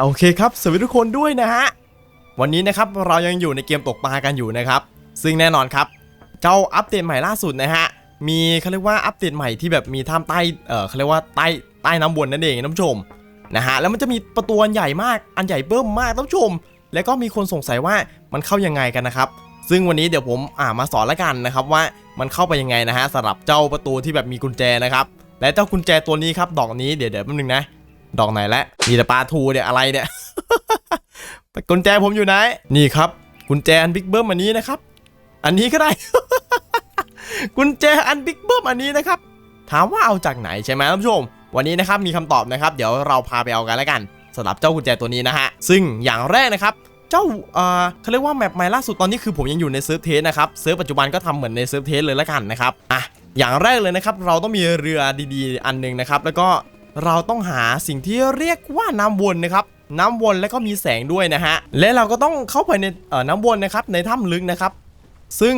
โอเคครับสวัสดีทุกคนด้วยนะฮะ วันนี้นะครับเรายังอยู่ในเกมตกปลากันอยู่นะครับ ซึ่งแน่นอนครับ เจ้าอัปเดตใหม่ล่าสุดนะฮะ มีเขาเรียกว่าอัปเดตใหม่ที่แบบมีถ้ำใต้ เออเขาเรียกว่าใต้ใต้น้ำวนนั่นเองท่านผู้ชมนะฮะ แล้วมันจะมีประตูอันใหญ่มาก อันใหญ่เบิ่มมากท่านผู้ชม แล้วก็มีคนสงสัยว่ามันเข้ายังไงกันนะครับ ซึ่งวันนี้เดี๋ยวผมอ่ามาสอนละกันนะครับว่ามันเข้าไปยังไงนะฮะสำหรับเจ้าประตูที่แบบมีกุญแจนะครับ และเจ้ากุญแจตัวนี้ครับดอกนี้เดี๋ยวเดี๋ยวแป๊บนึงนะ ดอกไหนและมีแต่ปลาทูเนี่ยอะไรเนี่ยกุญแจผมอยู่ไหน นี่ครับ กุญแจอันบิ๊กเบิ้มอันนี้นะครับ อันนี้ก็ได้ กุญแจอันบิ๊กเบิ้มอันนี้นะครับ ถามว่าเอาจากไหนใช่ไหมท่านผู้ชม วันนี้นะครับมีคำตอบนะครับ เดี๋ยวเราพาไปเอากันแล้วกันสำหรับเจ้ากุญแจตัวนี้นะฮะ ซึ่งอย่างแรกนะครับเจ้าเอ่อเขาเรียกว่าแมปใหม่ล่าสุดตอนนี้คือผมยังอยู่ในเซิร์ฟเทสนะครับเซิร์ฟปัจจุบันก็ทำเหมือนในเซิร์ฟเทสเลยละกันนะครับอะอย่างแรกเลยนะครับเราต้องมีเรือดีๆ อันหนึงนะครับแล้วก็ เราต้องหาสิ่งที่เรียกว่าน้ำวนนะครับน้ำวนแล้วก็มีแสงด้วยนะฮะ และเราก็ต้องเข้าไปในน้ำวนนะครับในถ้ำลึกนะครับ ซึ่ง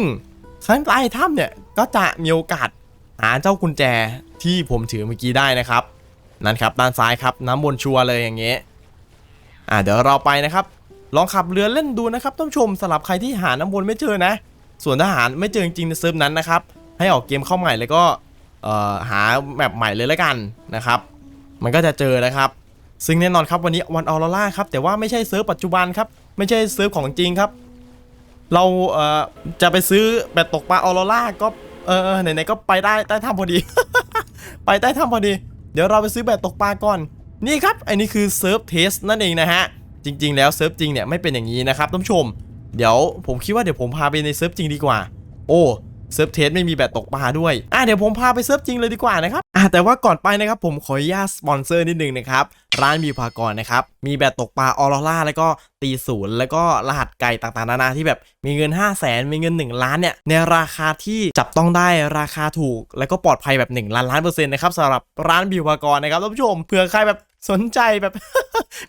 ข้างใต้ถ้ำเนี่ยก็จะมีโอกาสหาเจ้ากุญแจที่ผมถือเมื่อกี้ได้นะครับ นั่นครับด้านซ้ายครับน้ำวนชัวร์เลยอย่างเงี้ยอ่าเดี๋ยวเราไปนะครับ ลองขับเรือเล่นดูนะครับท่านผู้ชมสำหรับใครที่หาน้ำวนไม่เจอนะ ส่วนถ้าหาไม่เจอจริงๆในเซิร์ฟนั้นนะครับ ให้ออกเกมเข้าใหม่แล้วก็หาแมปใหม่เลยแล้วกันนะครับ มันก็จะเจอนะครับ ซึ่งแน่นอนครับวันนี้วันออโรล่าครับแต่ว่าไม่ใช่เซิร์ฟปัจจุบันครับไม่ใช่เซิร์ฟของจริงครับ เราเอ่อจะไปซื้อแบตตกปลาออโรล่าก็เออไหนๆก็ไปได้ใต้ถ้ำพอดี ไปใต้ถ้ำพอดี เดี๋ยวเราไปซื้อแบตตกปลาก่อน นี่ครับอันนี้คือเซิร์ฟเทสนั่นเองนะฮะจริง ๆ แล้วเซิร์ฟจริงเนี่ยไม่เป็นอย่างนี้นะครับท่านผู้ชม เดี๋ยวผมคิดว่าเดี๋ยวผมพาไปในเซิร์ฟจริงดีกว่า โอ้ เซิร์ฟเทสไม่มีแบตตกปลาด้วย อะเดี๋ยวผมพาไปเซิร์ฟจริงเลยดีกว่านะครับ อะแต่ว่าก่อนไปนะครับผมขออนุญาตสปอนเซอร์นิดนึงนะครับ ร้านมีพากรนะครับ มีแบตตกปลาออรล่าแล้วก็ตีศูนย์แล้วก็รหัสไก่ต่างๆนานาที่แบบมีเงิน 5 0 0แสนมีเงิน 1 ล้านเนี่ย ในราคาที่จับต้องได้ราคาถูก แล้วก็ปลอดภัยแบบ 1 ล้านล้านเปอร์เซ็นต์นะครับสำหรับร้านบิวพากรนะครับท่านผู้ชมเผื่อใครแบบ สนใจแบบ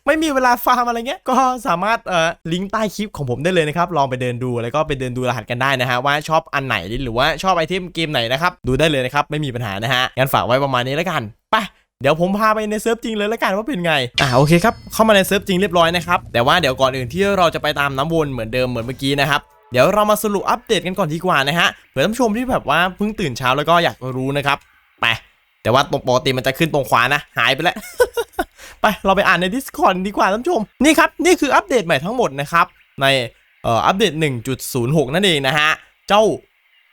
ไม่มีเวลาฟาร์มอะไรเงี้ย ก็สามารถเอ่อลิงก์ใต้คลิปของผมได้เลยนะครับ ลองไปเดินดูแล้วก็ไปเดินดูรหัสกันได้นะฮะว่าชอบอันไหนหรือว่าชอบไอเทมเกมไหนนะครับดูได้เลยนะครับไม่มีปัญหานะฮะงั้นฝากไว้ประมาณนี้แล้วกันไปเดี๋ยวผมพาไปในเซิร์ฟจริงเลยแล้วกันว่าเป็นไง อ่าโอเคครับ เข้ามาในเซิร์ฟจริงเรียบร้อยนะครับ แต่ว่าเดี๋ยวก่อนอื่นที่เราจะไปตามน้ำวนเหมือนเดิมเหมือนเมื่อกี้นะครับ เดี๋ยวเรามาสรุปอัปเดตกันก่อนดีกว่านะฮะ เผื่อท่านผู้ชมที่แบบว่าเพิ่งตื่นเช้าแล้วก็อยากรู้นะครับ ไป แต่ว่าตรงปกติมันจะขึ้นตรงขวานะ หายไปแล้ว ไปเราไปอ่านใน Discord ดีกว่าท่านผู้ชม นี่ครับ นี่คืออัปเดตใหม่ทั้งหมดนะครับ ในเอ่ออัปเดต 1.06 นั่นเองนะฮะ เจ้า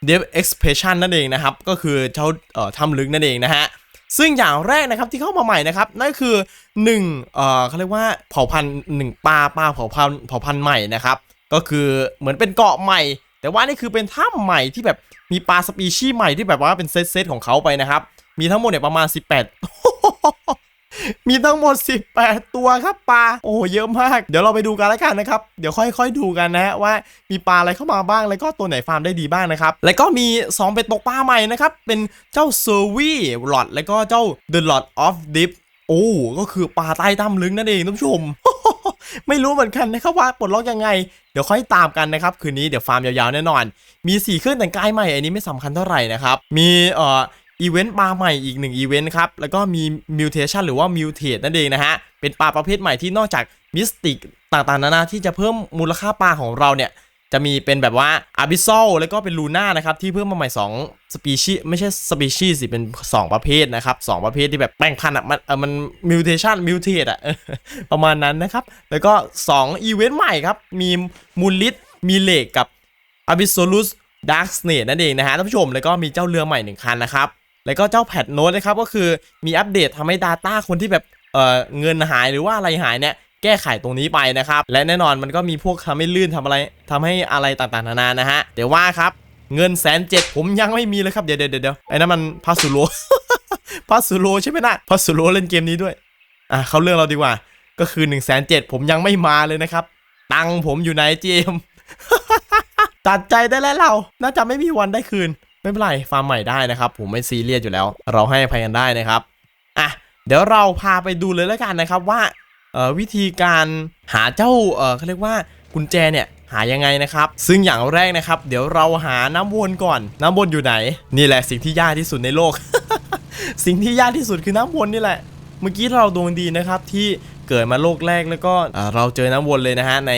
Dev Expression นั่นเองนะครับ ก็คือเจ้าเอ่อถ้ำลึกนั่นเองนะฮะ ซึ่งอย่างแรกนะครับที่เข้ามาใหม่นะครับ นั่นคือ1เอ่อเขาเรียกว่าเผ่าพันธุ์หนึ่งปลาปลาเผ่าพันธุ์เผ่าพันธุ์ใหม่นะครับ ก็คือเหมือนเป็นเกาะใหม่ แต่ว่านี่คือเป็นถ้ำใหม่ที่แบบมีปลาสปีชีส์ใหม่ที่แบบว่าเป็นเซตเซตของเขาไปนะครับ มีทั้งหมดเนี่ยประมาณ 18 มีทั้งหมด 18 ตัวครับปลา โอ้เยอะมาก เดี๋ยวเราไปดูกันแล้วกันนะครับ เดี๋ยวค่อยๆดูกันนะฮะว่ามีปลาอะไรเข้ามาบ้าง แล้วก็ตัวไหนฟาร์มได้ดีบ้างนะครับ แล้วก็มี 2 เป็นตกปลาใหม่นะครับ เป็นเจ้าเซอร์วีหลอดแล้วก็เจ้า The Lord of Deep โอ้ก็คือปลาใต้ถ้ำลึกนั่นเองท่านผู้ชมไม่รู้เหมือนกันนะครับว่าปลดล็อกยังไง เดี๋ยวค่อยตามกันนะครับ คืนนี้เดี๋ยวฟาร์มยาวๆแน่นอน มี 4 เครื่องแต่งกายใหม่อันนี้ไม่สำคัญเท่าไหร่นะครับ มีเอ่อ อีเวนต์ปลาใหม่อีกหนึ่งอีเวนต์ครับ แล้วก็มีมิวเทชันหรือว่ามิวเท e นั่นเองนะฮะ เป็นปลาประเภทใหม่ที่นอกจากมิสติกต่างๆ นานาที่จะเพิ่มมูลค่าปลาของเราเนี่ย จะมีเป็นแบบว่าอาบิโซแล้วก็เป็นลูน่านะครับ ที่เพิ่มมาใหม่2สปีชีไม่ใช่สปีชีสิเป็น 2 ประเภทนะครับ 2 ประเภทที่แบบแปลงพันธุ์อะมันเออมันมิวเทชันมิวเท e อะประมาณนั้นนะครับ แล้วก็ 2 อีเวนต์ใหม่ครับ มีมูลิสมีเลกกับ a b i s o l u s Dark Snake นั่นเองนะฮะท่านผู้ชมแล้วก็มีเจ้าเรือใหม่หนึ่งคันนะครับ แล้วก็เจ้าแพทโน้ตนะครับก็คือมีอัปเดตทำให้ Data คนที่แบบเอ่อเงินหายหรือว่าอะไรหายเนี่ยแก้ไขตรงนี้ไปนะครับ และแน่นอนมันก็มีพวกทำให้ลื่นทำอะไรทำให้อะไรต่างๆนานานะฮะเดี๋ยวว่าครับเงินแสนเจ็ดผมยังไม่มีเลยครับเดี๋ยวเดี๋ยวเดี๋ยวไอ้นั่นมันพาสุโลพาสุโลใช่ไหมนะพาสุโลเล่นเกมนี้ด้วยอะเข้าเรื่องเราดีกว่า ก็คือ1นึ่งแสนเจ็ดผมยังไม่มาเลยนะครับ ตังผมอยู่ไหนเจมตัดใจได้แล้วเรา น่าจะไม่มีวันได้คืน ไม่เป็นไรฟาร์มใหม่ได้นะครับ ผมไม่ซีเรียสอยู่แล้ว เราให้อภัยกันได้นะครับอะเดี๋ยวเราพาไปดูเลยแล้วกันนะครับว่าเอ่อวิธีการหาเจ้าเอ่อเขาเรียกว่ากุญแจเนี่ยหายังไงนะครับ ซึ่งอย่างแรกนะครับ เดี๋ยวเราหาน้ำวนก่อน น้ำวนอยู่ไหน นี่แหละสิ่งที่ยากที่สุดในโลก สิ่งที่ยากที่สุดคือน้ำวนนี่แหละ เมื่อกี้เราดวงดีนะครับที่เกิดมาโลกแรกแล้วก็เราเจอน้ำวนเลยนะฮะใน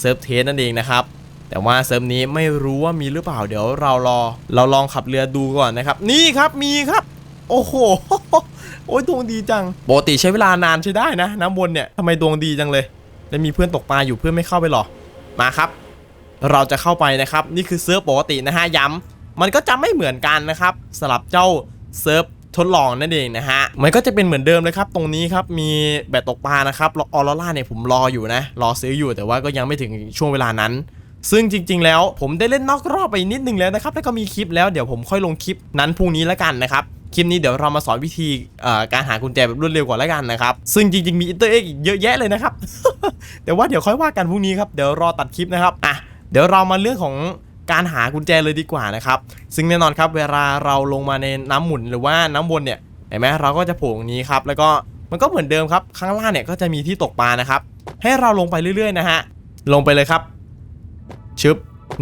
เซิร์ฟเทสนั่นเองนะครับ แต่ว่าเซิร์ฟนี้ไม่รู้ว่ามีหรือเปล่าเดี๋ยวเรารอ เราลองขับเรือดูก่อนนะครับ นี่ครับมีครับ โอ้โหโอ้ยดวงดีจังปกติใช้เวลานานใช้ได้นะน้ำวนเนี่ยทำไมดวงดีจังเลยแล้มีเพื่อนตกปลาอยู่เพื่อนไม่เข้าไปหรอมาครับ เราจะเข้าไปนะครับ นี่คือเซิร์ฟปกตินะฮะย้ำมันก็จะไม่เหมือนกันนะครับสลับเจ้าเซิร์ฟทดลองนั่นเองนะฮะ มันก็จะเป็นเหมือนเดิมเลยครับ ตรงนี้ครับ มีแบตตกปลานะครับ ออโรล่าเนี่ยผมรออยู่นะ รอซื้ออยู่แต่ว่าก็ยังไม่ถึงช่วงเวลานั้น ซึ่งจริง ๆ แล้วผมได้เล่นนอกรอบไปนิดนึงแล้วนะครับ แล้วก็มีคลิปแล้วเดี๋ยวผมค่อยลงคลิปนั้นพรุ่งนี้แล้วกันนะครับคลิปนี้เดี๋ยวเรามาสอนวิธีการหากุญแจแบบรวดเร็วก่อนแล้วกันนะครับ ซึ่งจริง ๆ มีอินเตอร์เอ็กเยอะแยะเลยนะครับ แต่ว่าเดี๋ยวค่อยว่ากันพรุ่งนี้ครับ เดี๋ยวรอตัดคลิปนะครับ อะ เดี๋ยวเรามาเรื่องของการหากุญแจเลยดีกว่านะครับ ซึ่งแน่นอนครับ เวลาเราลงมาในน้ำหมุนหรือว่าน้ำวนเนี่ย เห็นไหมเราก็จะโผล่งนี้ครับ แล้วก็มันก็เหมือนเดิมครับ ข้างล่างเนี่ยก็จะมีที่ตกปลานะครับ ให้เราลงไปเรื่อย ๆ นะฮะ ลงไปเลยครับ บ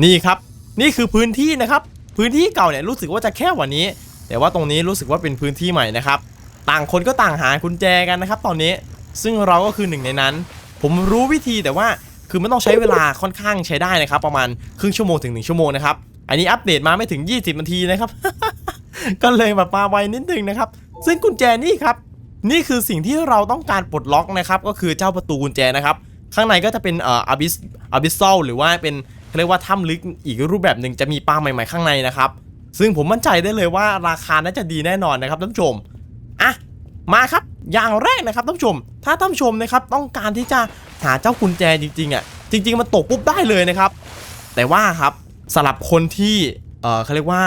นี่ครับ นี่คือพื้นที่นะครับ พื้นที่เก่าเนี่ยรู้สึกว่าจะแคบกว่านี้ แต่ว่าตรงนี้รู้สึกว่าเป็นพื้นที่ใหม่นะครับ ต่างคนก็ต่างหากุญแจกันนะครับ ตอนนี้ซึ่งเราก็คือหนึ่งในนั้น ผมรู้วิธีแต่ว่าคือมันต้องใช้เวลาค่อนข้างใช้ได้นะครับ ประมาณครึ่งชั่วโมงถึงหนึ่งชั่วโมงนะครับอันนี้อัปเดตมาไม่ถึง 20นาทีนะครับ ก็เลยแบบมาไวนิดนึงนะครับ ซึ่งกุญแจนี่ครับ นี่คือสิ่งที่เราต้องการปลดล็อกนะครับ ก็คือเจ้าประตูกุญแจนะครับ ข้างในก็จะเป็นเอ่ออบิสอบิสซอลหรือว่าเป็น เขาเรียกว่าถ้ำลึกอีกรูปแบบหนึ่งจะมีปลาใหม่ๆข้างในนะครับ ซึ่งผมมั่นใจได้เลยว่าราคาน่าจะดีแน่นอนนะครับท่านผู้ชมอะมาครับอย่างแรกนะครับท่านผู้ชม ถ้าท่านผู้ชมนะครับต้องการที่จะหาเจ้ากุญแจจริงๆอะจริง ๆ มันตกปุ๊บได้เลยนะครับ แต่ว่าครับสำหรับคนที่เออเขาเรียกว่า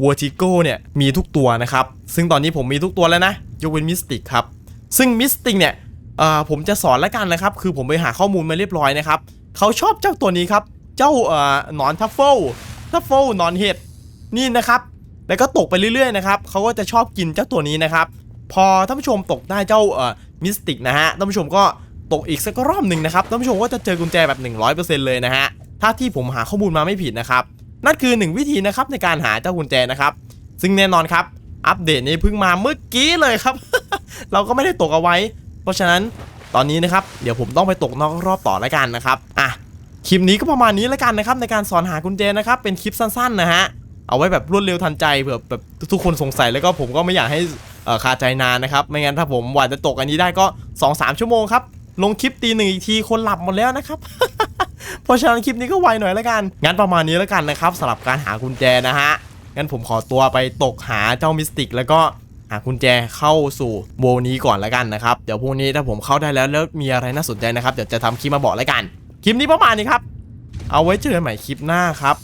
วัวจิโก้เนี่ยมีทุกตัวนะครับ ซึ่งตอนนี้ผมมีทุกตัวแล้วนะยกเว้นมิสติกครับ ซึ่งมิสติกเนี่ยเออผมจะสอนแล้วกันนะครับ คือผมไปหาข้อมูลมาเรียบร้อยนะครับ เขาชอบเจ้าตัวนี้ครับ เจ้าเอ่อหนอนทัฟเฟิลทัฟเฟิลหนอนเห็ดนี่นะครับ แล้วก็ตกไปเรื่อยๆนะครับเขาก็จะชอบกินเจ้าตัวนี้นะครับ พอท่านผู้ชมตกได้เจ้าเอ่อมิสติกนะฮะท่านผู้ชมก็ตกอีกสักรอบหนึ่งนะครับท่านผู้ชมก็จะเจอกุญแจแบบ 100%เลยนะฮะถ้าที่ผมหาข้อมูลมาไม่ผิดนะครับนั่นคือหนึ่งวิธีนะครับในการหาเจ้ากุญแจนะครับซึ่งแน่นอนครับอัปเดตนี้เพิ่งมาเมื่อกี้เลยครับ เราก็ไม่ได้ตกเอาไว้ เพราะฉะนั้นตอนนี้นะครับ เดี๋ยวผมต้องไปตกนอกรอบต่อแล้วกันนะครับ อะ คลิปนี้ก็ประมาณนี้แล้วกันนะครับในการสอนหากุญแจนะครับเป็นคลิปสั้นๆนะฮะเอาไว้แบบรวดเร็วทันใจเผื่อแบบทุกคนสงสัยแล้วก็ผมก็ไม่อยากให้เอ่อคาใจนานนะครับไม่งั้นถ้าผมหวานจะตกอันนี้ได้ก็ 2-3 ชั่วโมงครับลงคลิปตีหนึ่งอีกทีคนหลับหมดแล้วนะครับ เพราะฉะนั้นคลิปนี้ก็ไวหน่อยแล้วกัน งั้นประมาณนี้แล้วกันนะครับสำหรับการหากุญแจนะฮะ งั้นผมขอตัวไปตกหาเจ้ามิสติก แล้วก็หากุญแจเข้าสู่โวนี้ก่อนแล้วกันนะครับ เดี๋ยวพรุ่งนี้ถ้าผมเข้าได้แล้วแล้วมีอะไรน่าสนใจนะครับเดี๋ยวจะทำคลิปมาบอกแล้วกัน คลิปนี้ประมาณนี้ครับ เอาไว้เจอกันใหม่คลิปหน้าครับ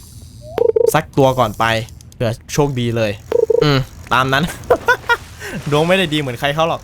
สักตัวก่อนไปเผื่อโชคดีเลย อืมตามนั้น ดวงไม่ได้ดีเหมือนใครเขาหรอก